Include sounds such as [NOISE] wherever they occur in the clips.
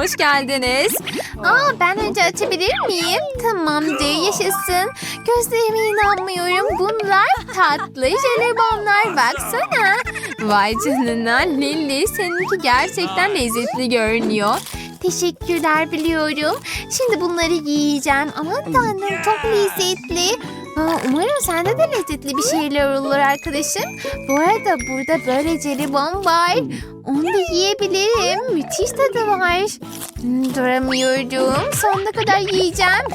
hoş geldiniz. Aa, ben önce açabilir miyim? Tamamdır yaşasın. Gözlerime inanmıyorum. Bunlar tatlı jelibonlar baksana. Vay canına Lili seninki gerçekten lezzetli görünüyor. Teşekkürler biliyorum. Şimdi bunları yiyeceğim. Aman tanrım çok lezzetli. Aa, umarım sende de lezzetli bir şeyler olur arkadaşım. Bu arada burada böyle jelibon var. Onu da yiyebilirim. Müthiş tadı var. Hmm, duramıyorum. Sonuna kadar yiyeceğim.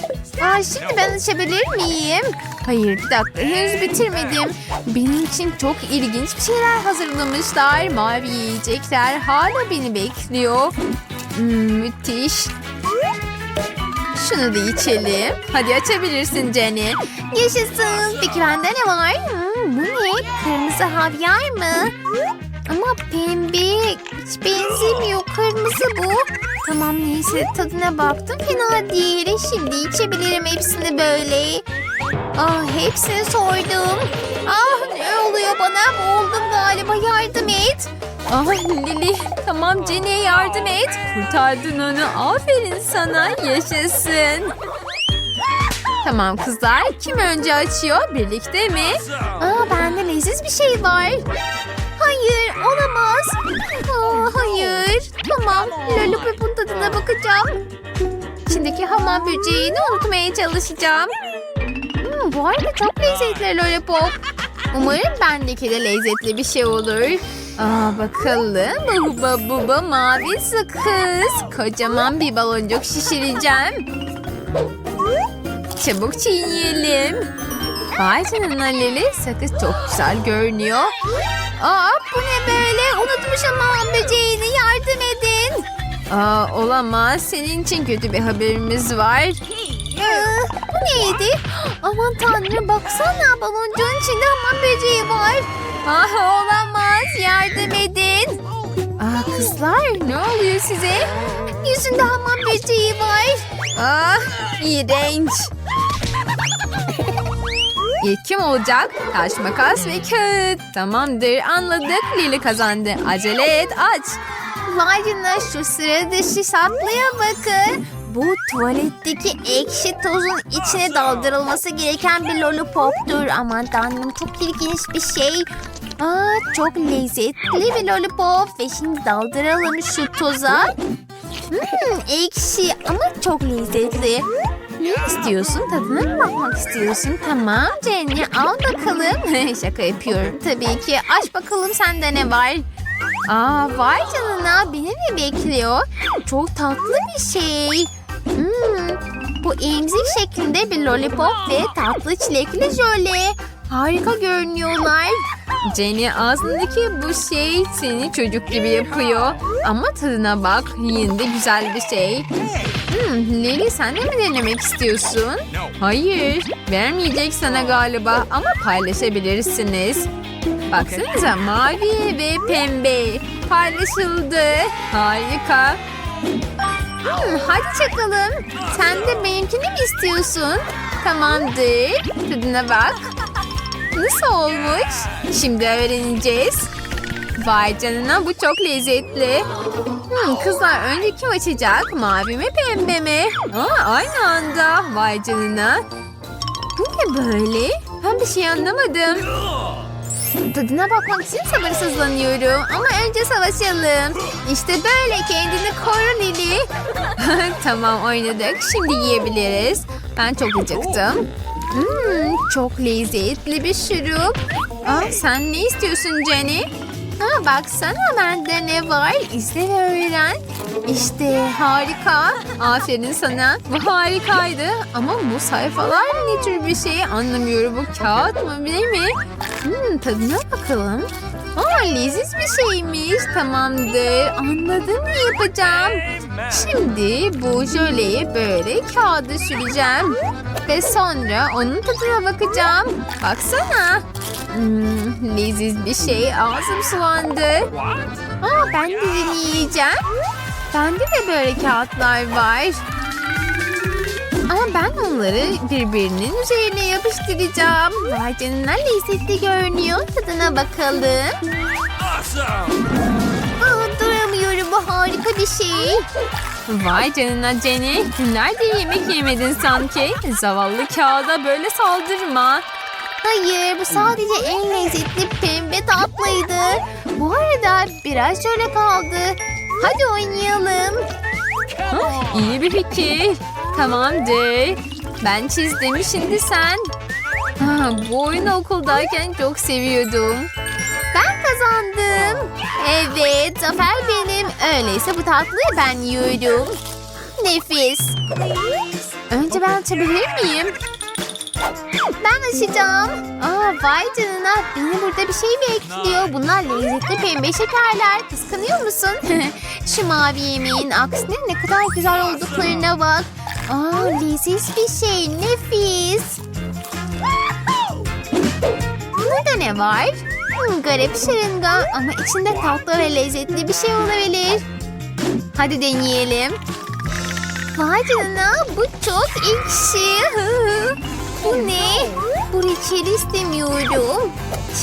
Aa, şimdi ben açabilir miyim? Hayır bir dakika henüz bitirmedim. Benim için çok ilginç bir şeyler hazırlamışlar. Mavi yiyecekler hala beni bekliyor. Hmm, müthiş. Şunu da içelim. Hadi açabilirsin Jenny. Yaşasın. Peki bende ne var? Hmm, bu ne? Kırmızı havyar mı? Ama pembe. Hiç benzemiyor. Kırmızı bu. Tamam neyse tadına baktım. Fena değil. Şimdi içebilirim hepsini böyle. Ah hepsini soydum. Ah ne oluyor bana? Boğuldum galiba. Yardım et. Ah Lili tamam Jenny'e yardım et. Kurtardın onu. Aferin sana. Yaşasın. Tamam kızlar kim önce açıyor? Birlikte mi? Aa bende leziz bir şey var. Hayır olamaz. Aa, hayır. Tamam lollipopun tadına bakacağım. İçindeki hamam böceğini unutmaya çalışacağım. Hmm, bu arada çok lezzetli lollipop. Umarım bendeki de lezzetli bir şey olur. Aa bakalım. Buba buba mavi sakız. Kocaman bir baloncuk şişireceğim. Çabuk çiğneyelim. Vay canına Lili sakız çok güzel görünüyor. Aa bu ne böyle? Unutmuşum hamam böceğini yardım edin. Aa olamaz. Senin için kötü bir haberimiz var. Aa, bu neydi? Aman tanrım baksana baloncuğun içinde hamam böceği var. Ah olamaz. Yardım edin. Aa kızlar ne oluyor size? Yüzünde hamam böceği var. Ah iğrenç. İlk kim olacak? Taş, makas ve kağıt. Tamamdır anladık. Lili kazandı. Acele et aç. Canına şu sıra dışı şaplıya bakın. Bu tuvaletteki ekşi tozun içine daldırılması gereken bir lollipoptur. Aman tanrım çok ilginç bir şey. Aa, çok lezzetli bir lollipop. Ve şimdi daldıralım şu toza. Hmm, ekşi ama çok lezzetli. Ne istiyorsun? Tadına mı bakmak istiyorsun? Tamam Jenny al bakalım. [LAUGHS] Şaka yapıyorum tabii ki. Aç bakalım sende ne var? Aa vay canına beni mi bekliyor? Çok tatlı bir şey. Hmm, bu emzik şeklinde bir lollipop ve tatlı çilekli jöle. Harika görünüyorlar. Jenny ağzındaki bu şey seni çocuk gibi yapıyor. Ama tadına bak yine de güzel bir şey. Hmm, Lili sen de mi denemek istiyorsun? Hayır vermeyecek sana galiba ama paylaşabilirsiniz. Baksanıza mavi ve pembe paylaşıldı. Harika. Hmm, hadi çakalım. Sen de benimkini mi istiyorsun? Tamamdır. Tadına bak. Nasıl olmuş? Şimdi öğreneceğiz. Vay canına bu çok lezzetli. Hmm, kızlar önce kim açacak? Mavi mi pembe mi? Aa, aynı anda. Vay canına. Bu ne böyle? Ben bir şey anlamadım. Tadına bakmak için sabırsızlanıyorum. Ama önce savaşalım. İşte böyle kendini koru Lili. [LAUGHS] tamam oynadık. Şimdi yiyebiliriz. Ben çok acıktım. Hmm, çok lezzetli bir şurup. Aa, sen ne istiyorsun Jenny? Ha, baksana bende ne var? İzle ve öğren. İşte harika. Aferin sana. Bu harikaydı. Ama bu sayfalar ne tür bir şey anlamıyorum. Bu kağıt mı ne mi? Hmm, tadına bakalım. Aa, leziz bir şeymiş. Tamamdır. Anladım ne yapacağım. Şimdi bu jöleyi böyle kağıda süreceğim. Ve sonra onun tadına bakacağım. Baksana. Hmm, leziz bir şey. Ağzım sulandı. Aa, ben de deneyeceğim. Bende de böyle kağıtlar var. Ama ben onları birbirinin üzerine yapıştıracağım. Vay canına lezzetli görünüyor. Tadına bakalım. Aa, duramıyorum bu harika bir şey. Vay canına Jenny. Günlerdir yemek yemedin sanki. Zavallı kağıda böyle saldırma. Hayır bu sadece en lezzetli pembe tatlıydı. Bu arada biraz şöyle kaldı. Hadi oynayalım. Hah, iyi bir fikir. Tamamdır. Ben çizdim şimdi sen. Ha, bu oyunu okuldayken çok seviyordum. Ben kazandım. Evet zafer benim. Öyleyse bu tatlıyı ben yiyorum. Nefis. Önce ben açabilir miyim? Ben açacağım. Aa, vay canına beni burada bir şey bekliyor. Bunlar lezzetli pembe şekerler. Kıskanıyor musun? [LAUGHS] Şu mavi yemeğin aksine ne kadar güzel olduklarına bak. Aa, leziz bir şey. Nefis. Burada ne var? Hmm, garip şırınga ama içinde tatlı ve lezzetli bir şey olabilir. Hadi deneyelim. Vay canına bu çok ekşi. [LAUGHS] bu ne? Bu reçeli istemiyorum.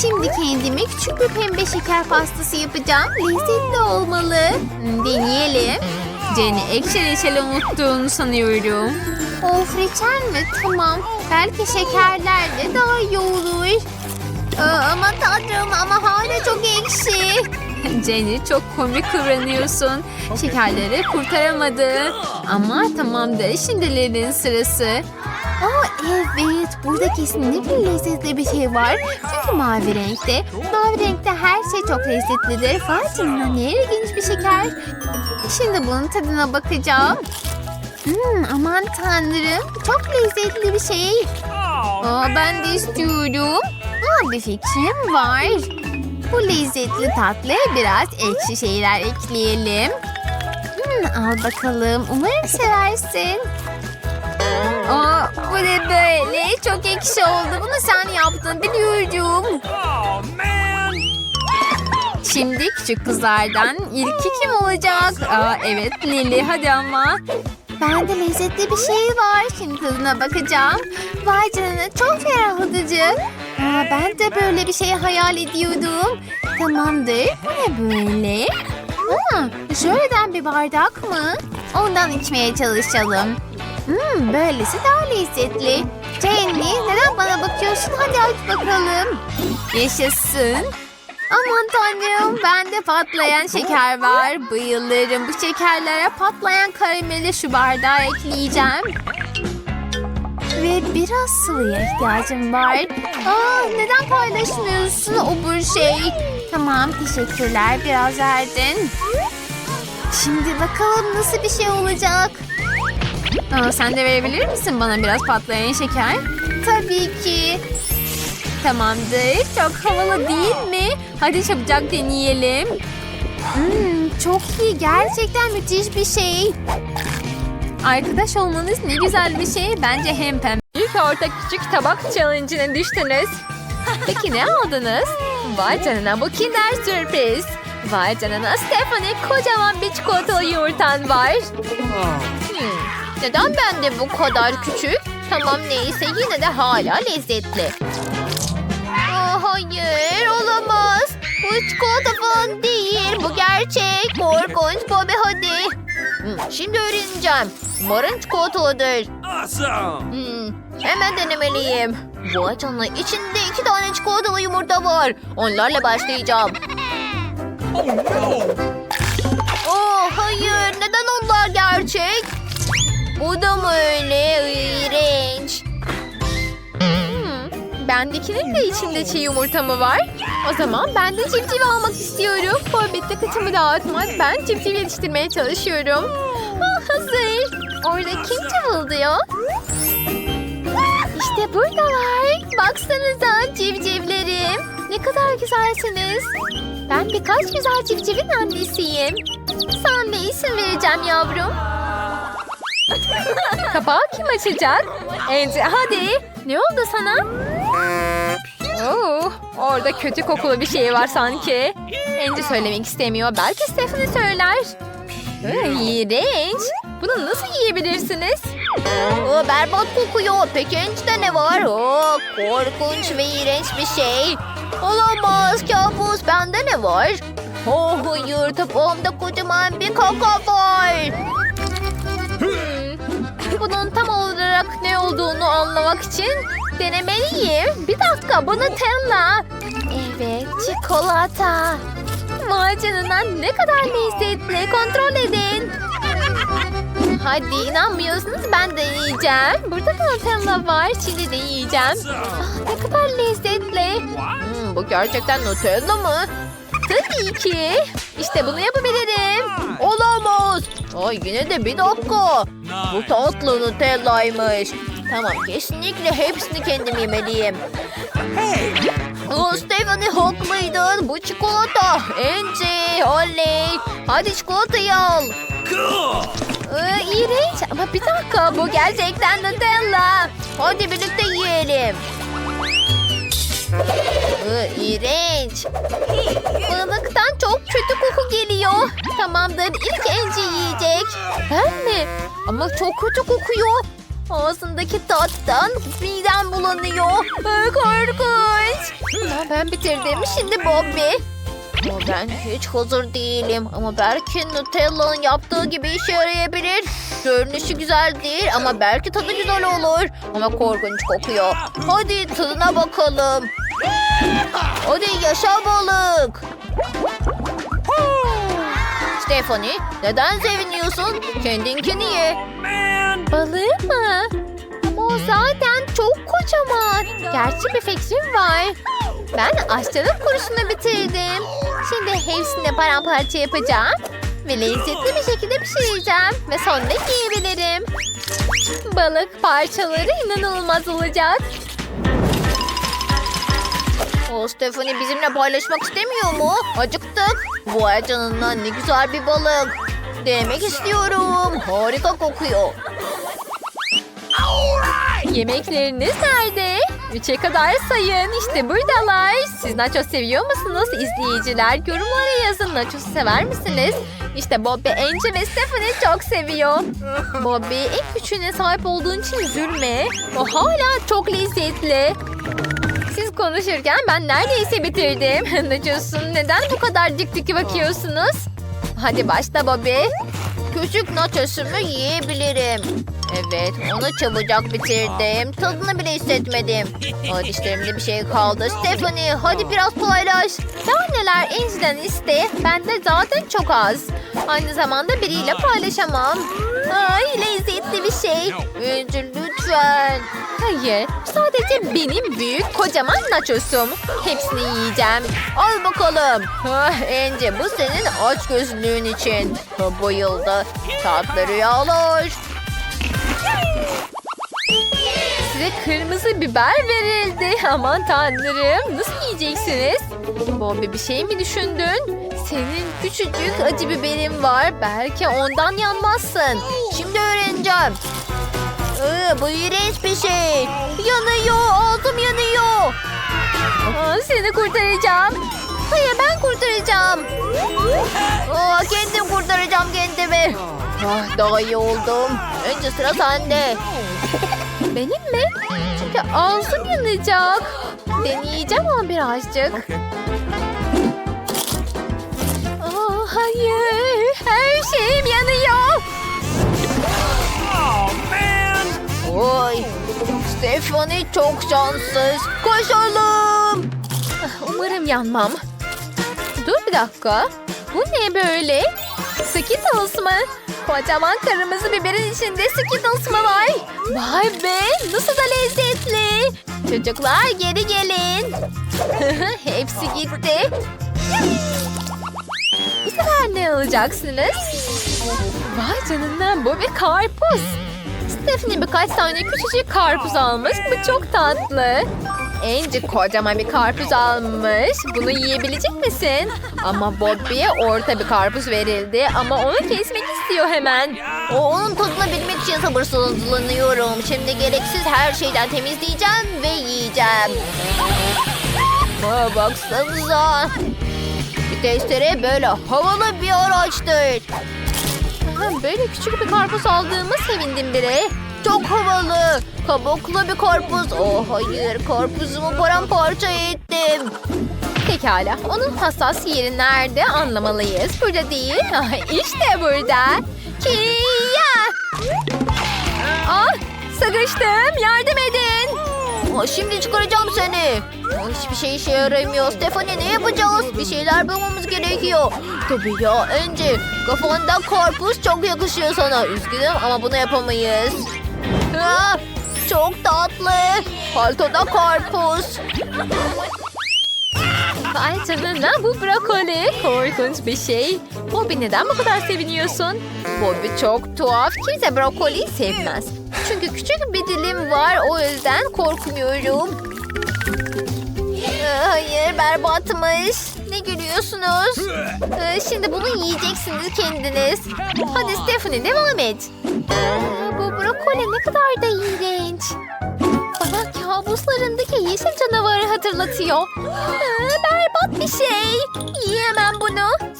Şimdi kendime küçük bir pembe şeker pastası yapacağım. Lezzetli olmalı. Hmm, Deneyelim. Jenny ekşi reçeli unuttuğunu sanıyorum. Of reçel mi? Tamam. Belki şekerlerle daha iyi olur. Aa, ama tanrım ama hala çok ekşi. [LAUGHS] Jenny çok komik kıvranıyorsun. Şekerleri kurtaramadı. Ama tamamdır şimdilerin sırası. Aa, evet burada kesinlikle lezzetli bir şey var. Çünkü mavi renkte. Mavi renkte her şey çok lezzetlidir. Canına ne ilginç bir şeker. Şimdi bunun tadına bakacağım. Hmm, aman tanrım çok lezzetli bir şey. Aa, ben de istiyorum. Aa, bir fikrim var. Bu lezzetli tatlıya biraz ekşi şeyler ekleyelim. Hmm, al bakalım. Umarım seversin. Aa, bu ne böyle? Çok ekşi oldu. Bunu sen yaptın biliyorum. Oh! Şimdi küçük kızlardan ilki kim olacak? Aa, evet Lily hadi ama. Bende lezzetli bir şey var. Şimdi tadına bakacağım. Vay canına çok ferahlatıcı. Aa, ben de böyle bir şey hayal ediyordum. Tamamdır. Bu ne böyle? Aa, şöyleden bir bardak mı? Ondan içmeye çalışalım. Hmm, böylesi daha lezzetli. Jenny neden bana bakıyorsun? Hadi aç bakalım. Yaşasın. Aman tanrım bende patlayan şeker var. Bayılırım bu şekerlere patlayan karameli şu bardağa ekleyeceğim. Ve biraz sıvıya ihtiyacım var. Aa, neden paylaşmıyorsun o bu şey? Tamam teşekkürler biraz verdin. Şimdi bakalım nasıl bir şey olacak. Aa, sen de verebilir misin bana biraz patlayan şeker? Tabii ki. Tamamdır. Çok havalı değil mi? Hadi çabucak deneyelim. Hmm, çok iyi gerçekten müthiş bir şey. Arkadaş olmanız ne güzel bir şey. Bence hem pembe. İlk orta küçük tabak challenge'ine düştünüz. [LAUGHS] Peki ne aldınız? Vay canına bu kinder sürpriz. Vay canına Stephanie kocaman bir çikolatalı yumurtan var. Hmm, Neden bende bu kadar küçük? Tamam neyse yine de hala lezzetli. Aa, hayır olamaz. Bu çikolata falan değil. Bu gerçek. Korkunç Bobby hadi. Hmm, şimdi öğreneceğim. Umarım çikolatalıdır. Awesome! Hmm, hemen denemeliyim. Vay canına içinde iki tane çikolatalı yumurta var. Onlarla başlayacağım. Oh no! Oh hayır neden onlar gerçek? Bu da mı öyle iğrenç? Hmm, bendekinin de içinde çiğ yumurta mı var? O zaman ben de civciv almak istiyorum. Hobbit dikkatimi dağıtmaz. Ben civciv yetiştirmeye çalışıyorum. Ah, hazır. Orada kim cıvıldıyor? İşte buradalar. Baksanıza civcivlerim. Ne kadar güzelsiniz. Ben birkaç güzel civcivin annesiyim. Sana ne isim vereceğim yavrum? Kapağı kim açacak? Angie hadi. Ne oldu sana? Oo, orada kötü kokulu bir şey var sanki. Angie söylemek istemiyor. Belki Stephanie söyler. İğrenç. Bunu nasıl yiyebilirsiniz? Oo, berbat kokuyor. Peki içinde ne var? Oo, korkunç ve iğrenç bir şey. Olamaz kabus. Bende ne var? Oh hayır tabağımda kocaman bir kaka var. Anlamak için denemeliyim. Bir dakika bu Nutella. Evet çikolata. Vay ne kadar lezzetli. Kontrol edin. Hadi inanmıyorsunuz ben de yiyeceğim. Burada da Nutella var. Şimdi de yiyeceğim. Ah, ne kadar lezzetli. Hmm, bu gerçekten Nutella mı? Tabii ki. İşte bunu yapabilirim. Ay yine de bir dakika. Bu tatlı Nutella'ymış. Tamam kesinlikle hepsini kendim yemeliyim. Oh, Stephanie haklıydın. Bu çikolata. Ence, oley. Hadi çikolatayı al. Ee, iğrenç ama bir dakika bu gerçekten Nutella. Hadi birlikte yiyelim. Ee, iğrenç. Çok kötü koku geliyor. Tamamdır ilk Ence yiyecek. Ben mi? Ama çok kötü kokuyor. Ağzındaki tattan midem bulanıyor. Ee, korkunç. Ben bitirdim. Şimdi Bobby. Ama ben hiç hazır değilim. Ama belki Nutella'nın yaptığı gibi işe yarayabilir. Görünüşü güzel değil ama belki tadı güzel olur. Ama korkunç kokuyor. Hadi tadına bakalım. Hadi yaşa balık. Stephanie neden seviniyorsun? Kendinkini ye. Balığı mı? Ama o zaten çok kocaman. Gerçi bir fikrim var. Ben aşçılık kursunu bitirdim. Şimdi hepsini paramparça yapacağım. Ve lezzetli bir şekilde pişireceğim. Ve sonra yiyebilirim. Balık parçaları inanılmaz olacak. O Stephanie bizimle paylaşmak istemiyor mu? Acıktık. Vay canına ne güzel bir balık. Denemek istiyorum. Harika kokuyor. Yemekleriniz nerede? Üçe kadar sayın. İşte buradalar. Siz nachos seviyor musunuz? İzleyiciler yorumlara yazın. Nachos sever misiniz? İşte Bobby, Angie ve Stephanie çok seviyor. Bobby en küçüğüne sahip olduğun için üzülme. O hala çok lezzetli. Siz konuşurken ben neredeyse bitirdim. [LAUGHS] Nachos'un neden bu kadar dik dik bakıyorsunuz? Hadi başla Bobby. Küçük nachosumu yiyebilirim. Evet, onu çabucak bitirdim. Tadını bile hissetmedim. O dişlerimde bir şey kaldı. Stephanie, hadi biraz paylaş. Daha neler Angie'den iste. Bende zaten çok az. Aynı zamanda biriyle paylaşamam. Ay lezzetli bir şey. Angie lütfen. Hayır, sadece benim büyük kocaman nachosum. Hepsini yiyeceğim. Al bakalım. Ah, Ence bu senin aç gözlüğün için. Bu yılda tatlı rüyalar. Size kırmızı biber verildi. Aman tanrım. Nasıl yiyeceksiniz? Bobby bir şey mi düşündün? Senin küçücük acı biberin var. Belki ondan yanmazsın. Şimdi öğreneceğim. Ee, bu iğrenç bir şey. Yanıyor. Ağzım yanıyor. Aa, seni kurtaracağım. Hayır ben kurtaracağım. Aa, kendim kurtaracağım kendimi. Ah, daha iyi oldum. Önce sıra sende. Benim mi? Çünkü ağzım yanacak. Deneyeceğim ama birazcık. Aa, hayır. Her şeyim yanıyor. Stephanie çok şanssız. Koşalım. Umarım yanmam. Dur bir dakika. Bu ne böyle? Skittles mı? Kocaman kırmızı biberin içinde Skittles mı var? Vay be nasıl da lezzetli. Çocuklar geri gelin. [LAUGHS] Hepsi gitti. Bu sefer ne alacaksınız? Vay canına bu bir karpuz. Stephanie birkaç tane küçücük karpuz almış. Bu çok tatlı. Angie kocaman bir karpuz almış. Bunu yiyebilecek misin? Ama Bobby'ye orta bir karpuz verildi. Ama onu kesmek istiyor hemen. O onun tadını bilmek için sabırsızlanıyorum. Şimdi gereksiz her şeyden temizleyeceğim ve yiyeceğim. Aa, baksanıza. Bir testere böyle havalı bir araçtır. Aha, böyle küçük bir karpuz aldığıma sevindim bile. Çok havalı. Kabuklu bir karpuz. Oh hayır karpuzumu paramparça ettim. Pekala onun hassas yeri nerede anlamalıyız. Burada değil. [LAUGHS] Ah, işte burada. Kia. Ah Sıkıştım. Yardım edin. Şimdi çıkaracağım seni. Aa, hiçbir şey işe yaramıyor. Stephanie ne yapacağız? Bir şeyler bulmamız gerekiyor. Tabii ya önce kafanda karpuz çok yakışıyor sana. Üzgünüm ama bunu yapamayız. Çok tatlı. Paltoda karpuz. Vay canına bu brokoli. Korkunç bir şey. Bobby neden bu kadar seviniyorsun? Bobby çok tuhaf. Kimse brokoliyi sevmez. Çünkü küçük bir dilim var. O yüzden korkmuyorum. Aa, Hayır berbatmış. Ne gülüyorsunuz? Ee, Şimdi bunu yiyeceksiniz kendiniz. Hadi Stephanie devam et. Aa, Bu brokoli ne kadar da iğrenç. Bana kabuslarındaki yeşil canavarı hatırlatıyor. Berbat bir şey. Yiyemem bunu.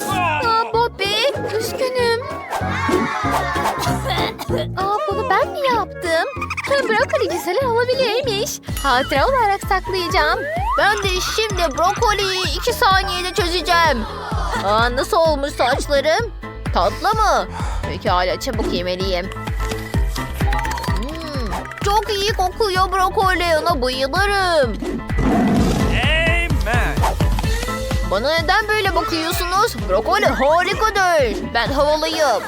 Brokoli güzel olabilirmiş. Hatıra olarak saklayacağım. Ben de şimdi brokoliyi iki saniyede çözeceğim. Aa, nasıl olmuş saçlarım? Tatlı mı? Pekala çabuk yemeliyim. Hmm, çok iyi kokuyor brokoli. Ona bayılırım. Amen. Bana neden böyle bakıyorsunuz? Brokoli harikadır. Ben havalıyım.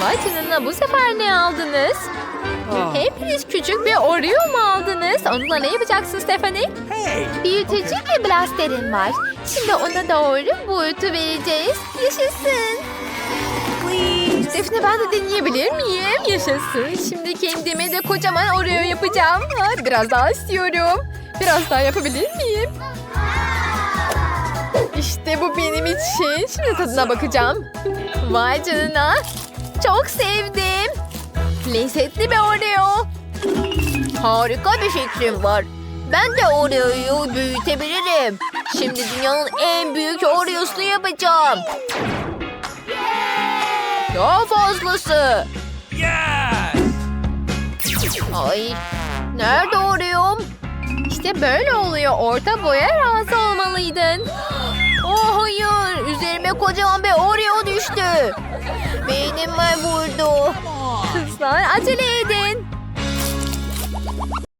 Vay canına bu sefer ne aldınız? Hepiniz küçük bir Oreo mu aldınız? Onunla ne yapacaksın Stephanie? Hey. Büyütücü bir blasterim var. Şimdi ona doğru boyutu vereceğiz. Yaşasın. Stephanie ben de deneyebilir miyim? Yaşasın. Şimdi kendime de kocaman Oreo yapacağım. Ha, biraz daha istiyorum. Biraz daha yapabilir miyim? İşte bu benim için. Şimdi tadına bakacağım. Vay canına. Çok sevdim. Lezzetli bir Oreo. Harika bir fikrim var. Ben de Oreo'yu büyütebilirim. Şimdi dünyanın en büyük Oreo'sunu yapacağım. Daha fazlası. Ay, nerede Oreo'm? İşte böyle oluyor. Orta boya razı olmalıydın. Oh hayır, üzerime kocaman bir Oreo düştü. Beynime vurdu. Kızlar acele edin.